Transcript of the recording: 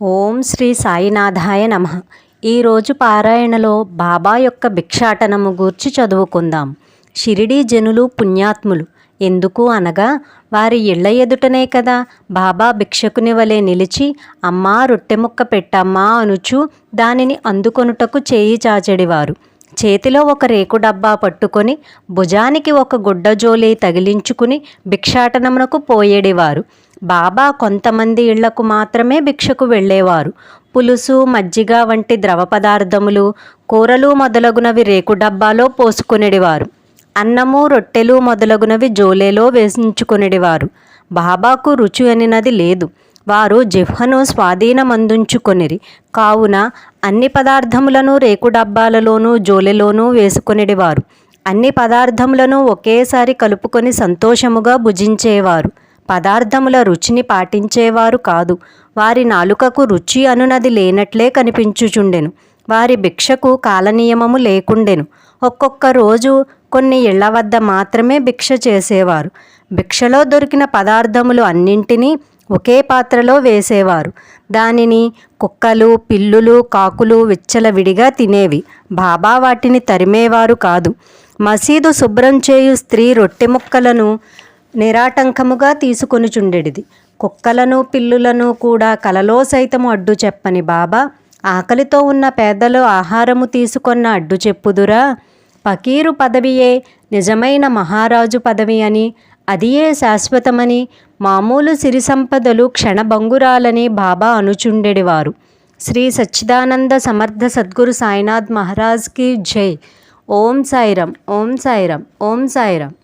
ఓం శ్రీ సాయినాథాయ నమ. ఈరోజు పారాయణలో బాబా యొక్క భిక్షాటనము గూర్చి చదువుకుందాం. షిరిడీ జనులు పుణ్యాత్ములు. ఎందుకు అనగా వారి ఇళ్ళ ఎదుటనే కదా బాబా భిక్షకుని వలె నిలిచి అమ్మా రొట్టె ముక్క పెట్టమ్మా అనుచు దానిని అందుకొనుటకు చేయి చాచెడివారు. చేతిలో ఒక రేకు డబ్బా పట్టుకొని భుజానికి ఒక గుడ్డ జోలి తగిలించుకుని భిక్షాటనమునకు పోయేడివారు. బాబా కొంతమంది ఇళ్ళకు మాత్రమే భిక్షకు వెళ్ళేవారు. పులుసు మజ్జిగ వంటి ద్రవ పదార్థములు కూరలు మొదలగునవి రేకు డబ్బాలో పోసుకునేడివారు. అన్నము రొట్టెలు మొదలగునవి జోలేలో వేసించుకునేడివారు. బాబాకు రుచి అనినది లేదు. వారు జిహ్వను స్వాధీనమందుంచుకొనిరి. కావున అన్ని పదార్థములను రేకు డబ్బాలలోనూ జోలెలోనూ వేసుకొనిడివారు. అన్ని పదార్థములను ఒకేసారి కలుపుకొని సంతోషముగా భుజించేవారు. పదార్థముల రుచిని పాటించేవారు కాదు. వారి నాలుకకు రుచి అనునది లేనట్లే కనిపించుచుండెను. వారి భిక్షకు కాలనియమము లేకుండెను. ఒక్కొక్క రోజు కొన్ని ఇళ్ళ వద్ద మాత్రమే భిక్ష చేసేవారు. భిక్షలో దొరికిన పదార్థములు అన్నింటినీ ఒకే పాత్రలో వేసేవారు. దానిని కుక్కలు పిల్లులు కాకులు విచ్చలవిడిగా తినేవి. బాబా వాటిని తరిమేవారు కాదు. మసీదు శుభ్రం చేయు స్త్రీ రొట్టె ముక్కలను నిరాటంకముగా తీసుకొనుచుండెడిది. కుక్కలను పిల్లులను కూడా కలలో సైతము అడ్డు చెప్పని బాబా ఆకలితో ఉన్న పేదలు ఆహారము తీసుకొన్న అడ్డు చెప్పుదురా. పకీరు పదవియే నిజమైన మహారాజు పదవి అని అదియే శాశ్వతమని మామూలు సిరి సంపదలు క్షణభంగురాలని బాబా అనుచుండెడివారు. శ్రీ సచ్చిదానంద సమర్థ సద్గురు సాయినాథ్ మహారాజ్కి జై. ఓం సాయిరం ఓం సాయిరం ఓం సాయిరం